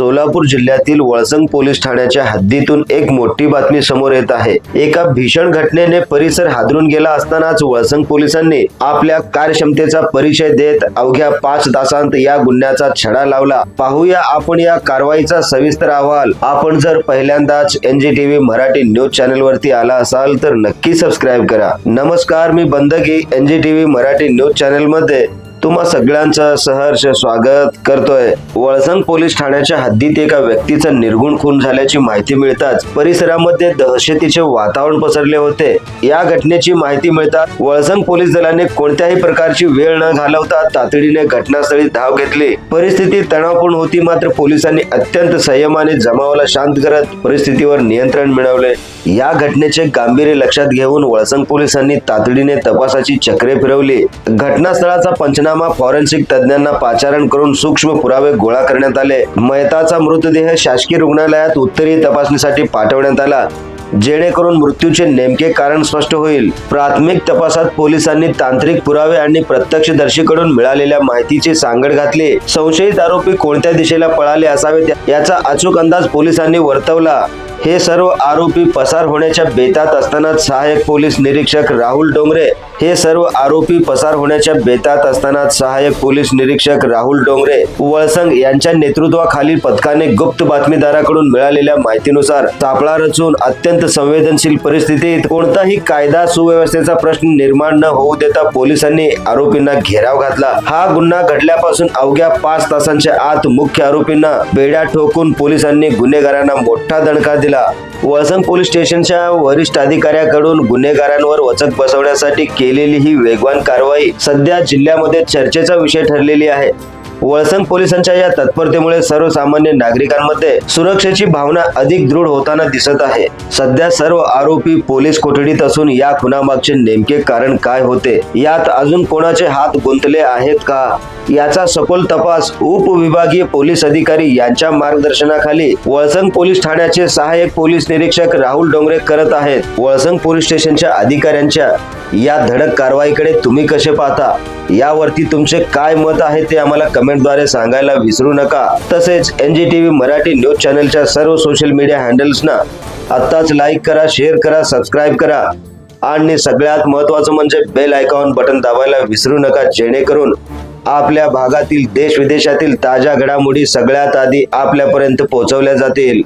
सोलापूर जिल्ह्यातील वळसंग पोलीस ठाण्याच्या हद्दीतून एक मोठी बातमी समोर येत आहे. एका भीषण घटनेने परिसर हादरून गेला असतानाच वळसंग पोलिसांनी आपल्या कार्यक्षमतेचा परिचय देत अवघ्या पाच तासांत या गुन्ह्याचा छडा लावला. पाहूया आपण या कारवाईचा सविस्तर अहवाल. आपण जर पहिल्यांदाच एनजीटीव्ही मराठी न्यूज चॅनल वरती आला असाल तर नक्की सबस्क्राईब करा. नमस्कार मी बंदगी एनजीटीव्ही मराठी न्यूज चॅनलमध्ये तुम्हा सगळ्यांचं सहर्ष स्वागत करतोय. वळसंग पोलीस ठाण्याच्या हद्दीत एका व्यक्तीचा निर्गुण खून झाल्याची माहिती मिळताच परिसरामध्ये दहशतीचे वातावरण पसरले होते. या घटनेची माहिती मिळताच वळसंग पोलीस दलाने कोणत्याही प्रकारची वेळ न घालवता तातडीने घटनास्थळी धाव घेतली. परिस्थिती तणावपूर्ण होती मात्र पोलिसांनी अत्यंत संयमाने जमावाला शांत करत परिस्थितीवर नियंत्रण मिळवले. या घटनेचे गांभीर्य लक्षात घेऊन वळसंग पोलिसांनी तातडीने तपासाची चक्रे फिरवली. घटनास्थळाचा पंचनामा फॉरेन्सिक तज्ञांना पाचारण करून सूक्ष्म पुरावे गोळा करण्यात आले. मयताचा मृतदेह शासकीय रुग्णालयात उत्तरीय तपासणीसाठी पाठवण्यात आला. जेणेकरून मृत्यूचे नेमके कारण स्पष्ट होईल. प्राथमिक तपासात पोलिसांनी तांत्रिक पुरावे आणि प्रत्यक्षदर्शीकडून मिळालेल्या माहितीची सांगड घातली. संशयित आरोपी कोणत्या दिशेला पळाले असावेत याचा अचूक अंदाज पोलिसांनी वर्तवला. हे सर्व आरोपी पसार होण्याच्या बेतात असतानाच सहाय्यक पोलीस निरीक्षक राहुल डोंगरे हे सर्व आरोपी पसार होण्याच्या बेतात असतानाच सहाय्यक पोलीस निरीक्षक राहुल डोंगरे वळसंग यांच्या नेतृत्वाखालील पथकाने गुप्त बातमीदाराकडून मिळालेल्या माहितीनुसार सापळा रचून अत्यंत संवेदनशील परिस्थितीत कोणताही कायदा सुव्यवस्थेचा प्रश्न निर्माण न होऊ देता पोलिसांनी आरोपींना घेराव घातला. हा गुन्हा घडल्यापासून अवघ्या पाच तासांच्या आत मुख्य आरोपींना बेड्या ठोकून पोलिसांनी गुन्हेगारांना मोठा दणका दिला. वळसंग पोलीस स्टेशनच्या वरिष्ठ अधिकाऱ्याकडून गुन्हेगारांवर वचक बसवण्यासाठी केलेली ही वेगवान कारवाई सध्या जिल्ह्यामध्ये चर्चेचा विषय ठरलेली आहे. वळसंग पोलिसांच्या या तत्परतेमुळे सर्वसामान्य नागरिकांमध्ये सुरक्षेची भावना अधिक दृढ होताना दिसत आहे. सध्या सर्व आरोपी पोलीस कोठडीत असून या खुनामागचे नेमके कारण काय होते? यात अजून कोणाचे हात गुंतले आहेत का? याचा सखोल तपास उपविभागीय पोलीस अधिकारी यांच्या मार्गदर्शनाखाली वळसंग पोलीस ठाण्याचे सहाय्यक पोलीस निरीक्षक राहुल डोंगरे करत आहेत. वळसंग पोलीस स्टेशनच्या अधिकाऱ्यांच्या या धडक कारवाईकडे तुम्ही कसे पाहता? यावरती तुमचे काय मत आहे ते आम्हाला कमेंटद्वारे सांगायला विसरू नका. तसेच एनजीटीव्ही मराठी न्यूज चॅनलच्या सर्व सोशल मीडिया हँडल्सना आत्ताच लाईक करा शेअर करा सबस्क्राईब करा. आणि सगळ्यात महत्वाचं म्हणजे बेल आयकॉन बटन दाबायला विसरू नका जेणेकरून आपल्या भागातील देश विदेशातील ताज्या घडामोडी सगळ्यात आधी आपल्यापर्यंत पोहोचवल्या जातील.